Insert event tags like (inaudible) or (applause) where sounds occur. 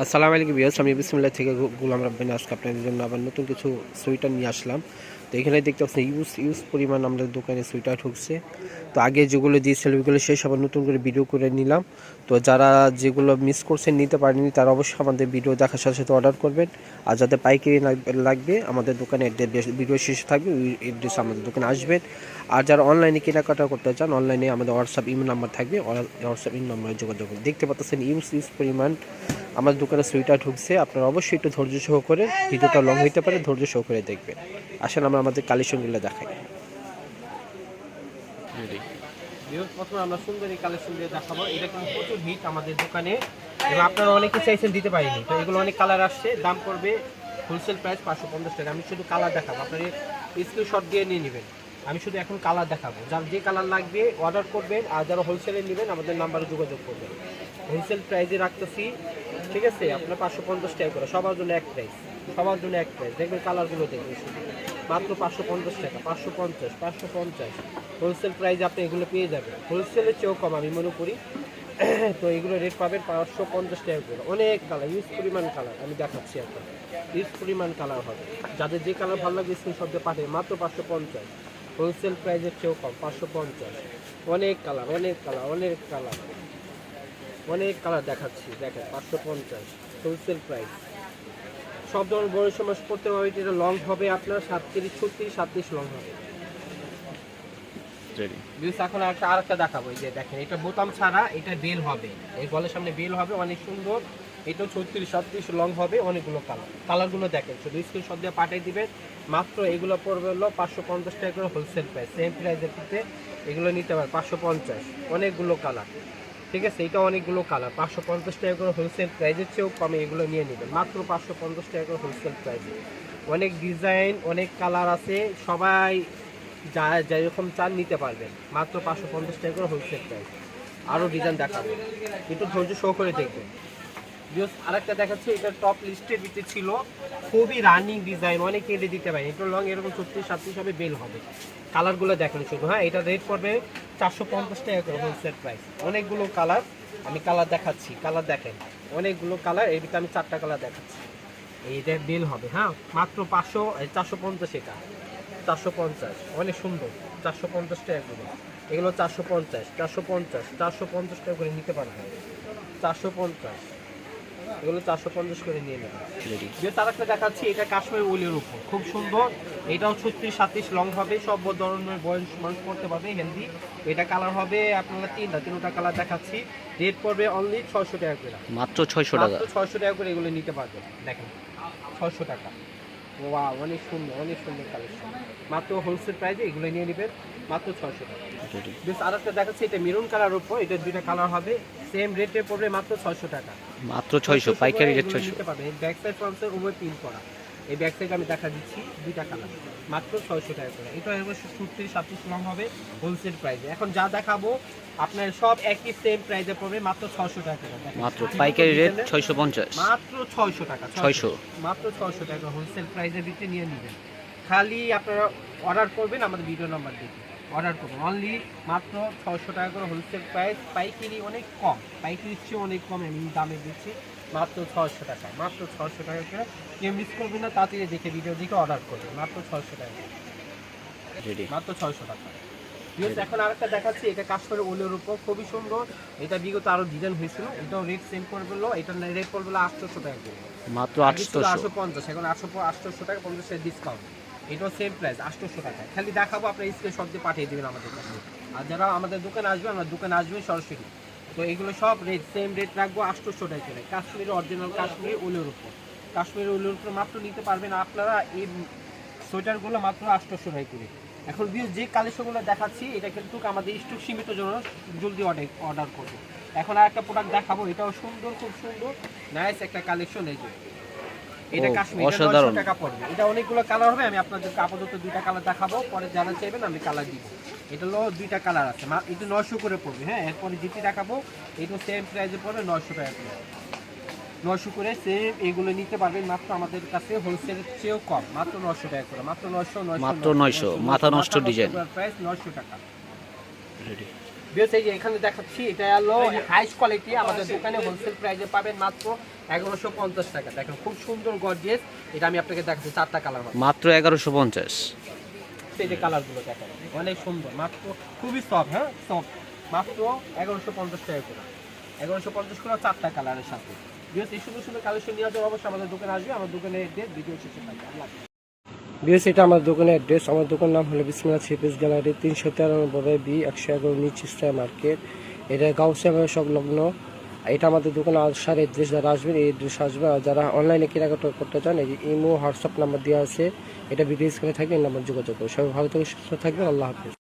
আসসালামু আলাইকুম বিয়াস আমি বিসমুল্লাহ থেকে গুলাম রাব্বানি। আজকে আপনাদের জন্য আবার নতুন কিছু সোয়েটার নিয়ে আসলাম। তো এখানে দেখতে পাচ্ছেন, ইউজ ইউজ পরিমাণ আমাদের দোকানে সোয়েটার ঢুকছে। তো আগে যেগুলো দিয়েছিল ওইগুলো শেষ, আবার নতুন করে ভিডিও করে নিলাম। তো যারা যেগুলো মিস করছেন, নিতে পারেনি তারা অবশ্যই আমাদের ভিডিও দেখার সাথে সাথে অর্ডার করবেন। আর যাদের পাইকারি লাগবে- আমাদের দোকানে ভিডিও শেষে থাকবে, ওই এড্রেস আমাদের দোকানে আসবেন। আর যারা অনলাইনে কেনাকাটা করতে চান অনলাইনে আমাদের হোয়াটসঅ্যাপ ইমেল নাম্বার থাকবে। হোয়াটসঅ্যাপ ইমেল নাম্বারে যোগাযোগ দেখতে পাচ্ছেন, ইউজ ইউজ পরিমাণ আমাদের দোকানে সুইটার ঢুকছে, আপনারা অবশ্যই একটু ধৈর্য সহ করে ভিডিওটা লং হইতে পারে, ধৈর্য সহ করে দেখবেন। আসেন আমরা আমাদের কালেকশনগুলো দেখাই। প্রথমে আমরা সুন্দরী কালেকশন দিয়ে দেখাবো। এটা কিন্তু প্রচুর হিট আমাদের দোকানে। এবং আপনারা অনেকে চাইছেন দিতে পারিনি। তো এগুলো অনেক কালার আসছে। দাম পড়বে হোলসেল প্রাইস পাঁচশো পঞ্চাশ টাকা। আমি শুধু কালার দেখাবো। আপনার স্ক্রিনশট দিয়ে নিয়ে নেবেন। আমি শুধু এখন কালার দেখাবো। যার যে কালার লাগবে অর্ডার করবেন। আর যারা হোলসেলে নেবেন, আমাদের নাম্বারে যোগাযোগ করবেন। হোলসেল প্রাইসে রাখতেছি। ঠিক আছে? আপনার পাঁচশো পঞ্চাশ টাকা করে। সবার জন্য এক প্রাইস সবার জন্য এক প্রাইস দেখবেন কালারগুলো দেখবেন মাত্র পাঁচশো পঞ্চাশ টাকা। পাঁচশো পঞ্চাশ পাঁচশো পঞ্চাশ। হোলসেল প্রাইসে আপনি এগুলো পেয়ে যাবেন। হোলসেলের চেয়েও কম আমি মনে করি। (clears throat) তো এগুলো রেট পাবেন পাঁচশো পঞ্চাশ টাকা করে। অনেক কালার ইউজ পরিমাণ কালার আমি দেখাচ্ছি এখন। ইউজ পরিমাণ কালার হবে। যাদের যে কালার ভালো লাগবে স্ক্রিন শব্দে পাঠিয়ে মাত্র পাঁচশো পঞ্চাশ। হোলসেল প্রাইসের চেয়েও কম, পাঁচশো পঞ্চাশ। অনেক কালার অনেক কালার অনেক কালার অনেক কালার দেখাচ্ছি দেখেন পাঁচশো পঞ্চাশ হোলসেল প্রাইস সব ধরনের বড় সমস্যা করতে হবে এটা লং হবে আপনার সাতত্রিশ ছত্রিশ সাতত্রিশ লং হবে। এখন একটা আরেকটা দেখাবো এই যে দেখেন এটা বোতাম ছাড়া এটা বেল হবে। এই গলের সামনে বেল হবে অনেক সুন্দর। এটা ছত্রিশ সাতত্রিশ লং হবে অনেকগুলো কালার কালারগুলো দেখেন শুধু স্ক্রিন শট দিয়ে পাঠিয়ে দিবেন। মাত্র এগুলো পড়বে হলো পাঁচশো পঞ্চাশ টাকা করে হোলসেল প্রাইস সেম প্রাইসের ক্ষেত্রে এগুলো নিতে পারে পাঁচশো পঞ্চাশ অনেকগুলো কালার ঠিক আছে? এটা অনেকগুলো কালার পাঁচশো পঞ্চাশ টাকা করে হোলসেল প্রাইসের চেয়েও কমে এগুলো নিয়ে নেবেন। মাত্র পাঁচশো পঞ্চাশ টাকা করে হোলসেল প্রাইসে অনেক ডিজাইন অনেক কালার আছে, সবাই যা, যেরকম চান নিতে পারবেন। মাত্র পাঁচশো পঞ্চাশ টাকা করে হোলসেল প্রাইস আরও ডিজাইন দেখাবো। একটু ধৈর্য শো করে দেখবেন। জাস্ট আরেকটা দেখাচ্ছি, এটা টপ লিস্টের ভিতরে ছিল। খুবই রানিং ডিজাইন অনেক কেটে দিতে পারে এটা লং এরকম ছত্রিশ, সাতত্রিশ হবে, বেল হবে। কালারগুলো দেখেন শুধু হ্যাঁ এটা রেট পড়বে চারশো পঞ্চাশ টাকা করে হোলসেল প্রাইস অনেকগুলো কালার আমি কালার দেখাচ্ছি কালার দেখেন। অনেকগুলো কালারের ভিতরে আমি চারটা কালার দেখাচ্ছি। এইটা বেল হবে হ্যাঁ মাত্র পাঁচশো চারশো পঞ্চাশ এটা। চারশো পঞ্চাশ, অনেক সুন্দর। চারশো পঞ্চাশ টাকা করে। এগুলো চারশো পঞ্চাশ চারশো পঞ্চাশ চারশো পঞ্চাশ টাকা করে নিতে পারবেন। চারশো পঞ্চাশ। এগুলো চারশো পঞ্চাশ করে নিয়ে নেবেন। যে তারাকটা দেখাচ্ছি এটা কাশ্মীর উলের উপর। খুব সুন্দর। এটাও ছত্রিশ সাতত্রিশ লং হবে। সব ধরনের বয়স মানুষ করতে পারবে হেলদি এটা কালার হবে আপনারা তিনটা তিনটা কালার দেখাচ্ছি। রেট পড়বে অনলি ছয়শো টাকা করে। মাত্র ছয়শো টাকা। ছয়শো টাকা করে এগুলো নিতে পারবেন। দেখেন ছয়শো টাকা। ওয়া অনেক সুন্দর অনেক সুন্দর কালেকশন মাত্র হোলসেল প্রাইসে এগুলো নিয়ে নেবেন মাত্র ছয়শো টাকা। বেশ আর একটা দেখাচ্ছি এটা মেরুন কালার উপর এটা দুইটা কালার হবে সেম রেটে পড়বে মাত্র ছয়শো টাকা। মাত্র ছয়শো পাইকারি রেট ছয়শো। ব্যাক সাইড ফ্রন্ট সাইড উভয় পিন করা। এই ব্যাক সাইড আমি দেখা দিচ্ছি দুইটা কালার মাত্র ছয়শো টাকা করে। এটা এবার ছত্রিশ সাতত্রিশ লং হবে হোলসেল প্রাইসে এখন যা দেখাবো আপনার সব একই সেম প্রাইসে পড়বে মাত্র ছয়শো টাকা মাত্র পাইকারি রেট ছয়শো পঞ্চাশ। মাত্র ছয়শো টাকা 600 মাত্র ছয়শো টাকা হোলসেল প্রাইসের ভিতরে নিয়ে নেবেন। খালি আপনারা অর্ডার করবেন আমাদের ভিডিও নাম্বার দিয়ে অর্ডার করবেন অনলি মাত্র ছয়শো টাকা করে হোলসেল প্রাইস পাইকারি অনেক কম। পাইকারির চেয়ে অনেক কম আমি দামে দিচ্ছি। মাত্র ছয়শো টাকা মাত্র ছয়শো টাকা করে। কেউ মিস করবেন না তাড়াতাড়ি দেখে ভিডিও দেখে অর্ডার করবেন মাত্র ছয়শো টাকা মাত্র ছয়শো টাকা। এখন আরেকটা দেখাচ্ছি এটা কাশ্মীরের ওলের উপর খুবই সুন্দর। এটা বিগত আরও ডিজাইন হয়েছিল এটাও রেট সেম করে বলল এটা রেট পড়বে আটশোশো টাকা করে। মাত্র আটশো পঞ্চাশ এখন আটশো আটশোশো টাকা পঞ্চাশ ডিসকাউন্ট এটাও সেম প্রাইস আটশোশো টাকা। খালি দেখাবো আপনার স্ক্রিন শট দিয়ে পাঠিয়ে দেবেন আমাদের কাছে। আর যারা আমাদের দোকানে আসবে আমার দোকানে আসবেন সরাসরি। তো এগুলো সব রেট সেম রেট রাখব আটশোশো টাকা করে কাশ্মীর অরিজিনাল কাশ্মীর উলের উপর। কাশ্মীরের উলের উপর মাত্র নিতে পারবেন আপনারা এই সোয়েটারগুলো মাত্র আটশোশো টাকা করে। এখন ভিউ যে কালেকশনগুলো দেখাচ্ছি, এটা কিন্তু আমাদের স্টক সীমিত জন্য জলদি অর্ডার অর্ডার করব। এখন আর একটা প্রোডাক্ট দেখাবো, এটাও সুন্দর, খুব সুন্দর নাইস একটা কালেকশন এই যে। এটা কাশ্মীর অসাধারণ। টাকা পড়বে। এটা অনেকগুলো কালার হবে আমি আপনাদেরকে আপাতত দুইটা কালার দেখাবো পরে যারা চাইবেন আমি কালার দিব। এটা হলো দুইটা কালার আছে এটা নয়শো করে পড়বে হ্যাঁ এরপরে যেটি দেখাবো এটা সেম প্রাইসে পড়বে নয়শো টাকা করে। নয়শো করে সেম এগুলো নিতে পারবেন মাত্র আমাদের কাছে হোলসেলের চেয়েও কম মাত্র নয়শো টাকা করে মাত্র নয়শো নয়শো মাত্র 900, মাথা নষ্ট ডিজাইন। প্রাইস নয়শো টাকা। রেডি বিকজ এই যে এখানে দেখাচ্ছি এটা হলো হাইস্ট কোয়ালিটি আমাদের দোকানে হোলসেল প্রাইসে পাবেন মাত্র এগারোশো পঞ্চাশ টাকা। দেখেন খুব সুন্দর গর্জিয়াস এটা আমি আপনাকে দেখাচ্ছি চারটা কালার মাত্র। এগারোশো পঞ্চাশ। এই যে কালারগুলো দেখেন অনেক সুন্দর। মাত্র খুবই সফট হ্যাঁ? সফট মাত্র এগারোশো পঞ্চাশ টাকা করে। এগারোশো পঞ্চাশ করে চারটা কালারের সাথে। এই সুন্দর সুন্দর কালেকশন নেওয়ার জন্য অবশ্যই আমাদের দোকানে আসবে। আমার দোকানে ভিডিও শেষে থাকবে। বিএস এটা আমার দোকানের অ্যাড্রেস আমার দোকানের নাম হলো বিসমিল্লা সিপিস গ্যালারি, তিনশো তেরানব্বই বি, একশো এগারো নিচ স্টার মার্কেট। এটা গাউসিয়া সংলগ্ন। এটা আমাদের দোকানে আসার অ্যাড্রেস যারা আসবেন, এই অ্যাড্রেস আসবে। আর যারা অনলাইনে কেনাকাটা করতে চান, এই যে ইমো, হোয়াটসঅ্যাপ নাম্বার দেওয়া আছে, এটা ভিডিও স্ক্রিনে থাকবে, এই নাম্বার যোগাযোগ করে সবাই ভালো থেকে সুস্থ থাকবেন, আল্লাহ হাফিজ।